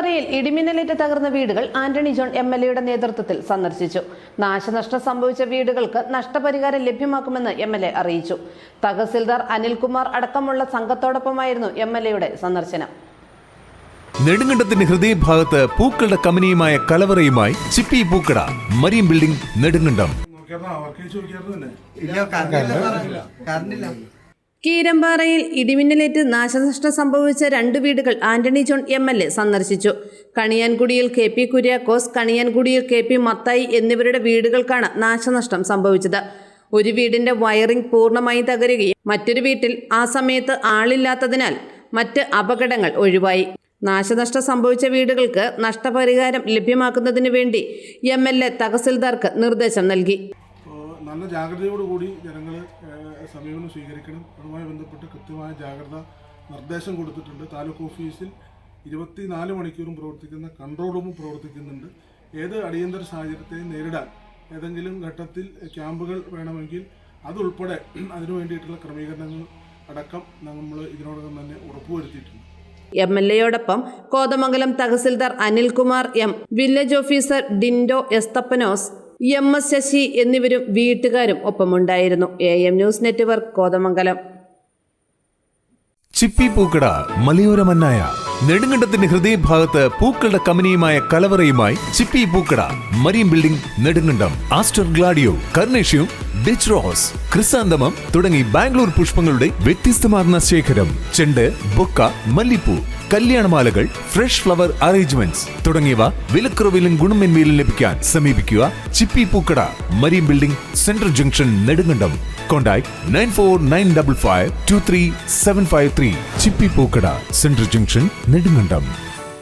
കീരമ്പാറയിൽ ഇടിമിന്നലേറ്റ് തകർന്ന വീടുകൾ Antony John M L എയുടെ നേതൃത്വത്തിൽ സന്ദർശിച്ചു. നാശനഷ്ടം സംഭവിച്ച വീടുകൾക്ക് നഷ്ടപരിഹാരം ലഭ്യമാക്കുമെന്ന് എം എൽ എ അറിയിച്ചു. തഹസിൽദാർ അനിൽകുമാർ അടക്കമുള്ള സംഘത്തോടൊപ്പമായിരുന്നു എം എൽ എയുടെ സന്ദർശനം. നെടുങ്കണ്ടത്തിന്റെ ഹൃദയഭാഗത്ത് പൂക്കളുടെ കമ്പനിയുമായ കലവറയുമായി ചിപ്പി പൂക്കട മരീൻ ബിൽഡിംഗ് നെടുങ്കണ്ടം. കീരമ്പാറയിൽ ഇടിമിന്നലേറ്റ് നാശനഷ്ടം സംഭവിച്ച രണ്ട് വീടുകൾ Antony John M L A സന്ദർശിച്ചു. കണിയാൻകുടിയിൽ കെ പി കുര്യാക്കോസ് കണിയാൻകുടിയിൽ കെ പി മത്തായി എന്നിവരുടെ വീടുകൾക്കാണ് നാശനഷ്ടം സംഭവിച്ചത്. ഒരു വീടിന്റെ വയറിംഗ് പൂർണമായി തകരുകയും മറ്റൊരു വീട്ടിൽ ആ സമയത്ത് ആളില്ലാത്തതിനാൽ മറ്റ് അപകടങ്ങൾ ഒഴിവായി. നാശനഷ്ടം സംഭവിച്ച വീടുകൾക്ക് നഷ്ടപരിഹാരം ലഭ്യമാക്കുന്നതിന് വേണ്ടി എം എൽ എ തഹസിൽദാർക്ക് നിർദ്ദേശം നൽകി. നല്ല ജാഗ്രതയോടുകൂടി ജനങ്ങൾ സമീപനം സ്വീകരിക്കണം. അതുമായി ബന്ധപ്പെട്ട് കൃത്യമായ ജാഗ്രത നിർദ്ദേശം കൊടുത്തിട്ടുണ്ട്. താലൂക്ക് ഓഫീസിൽ ഇരുപത്തിനാല് മണിക്കൂറും പ്രവർത്തിക്കുന്ന കൺട്രോൾ റൂമും പ്രവർത്തിക്കുന്നുണ്ട്. ഏത് അടിയന്തര സാഹചര്യത്തെയും നേരിടാൻ ഏതെങ്കിലും ഘട്ടത്തിൽ ക്യാമ്പുകൾ വേണമെങ്കിൽ അതുൾപ്പെടെ അതിനു വേണ്ടിയിട്ടുള്ള ക്രമീകരണങ്ങൾ അടക്കം നമ്മൾ ഇതിനോടകം തന്നെ ഉറപ്പുവരുത്തിയിട്ടുണ്ട്. എം എൽ എയോടൊപ്പം Kothamangalam tahsildar Anilkumar M. Village officer Dindo Esthappanose M S Sasi എന്നിവരും വീട്ടുകാരും ഒപ്പമുണ്ടായിരുന്നു. A M news network Kothamangalam. Chippi Pookkada മലയോര മന്നായ നെടുങ്കണ്ടത്തിന്റെ ഹൃദയഭാഗത്ത് പൂക്കളുടെ കമ്പനിയുമായ കലവറയുമായി Chippi Pookada marine building Nedumkandam aster gladiolus carnation Dutch rose chrysanthemum തുടങ്ങി ബാംഗ്ലൂർ പുഷ്പങ്ങളുടെ വ്യത്യസ്തമാർന്ന ശേഖരം ചെണ്ട് ബൊക്ക മല്ലിപ്പൂ കല്യാണമാലകൾ ഫ്രഷ് ഫ്ലവർ അറേഞ്ച്മെന്റ്സ് തുടങ്ങിയവ വിലക്കുറവിലും ഗുണമേന്മയിലും ലഭിക്കാൻ സമീപിക്കുക Chippi Pookada marine building central junction Nedumkandam. Contact nine four nine double five two three seven five three Chippi Pookkada central junction Nedumkandam.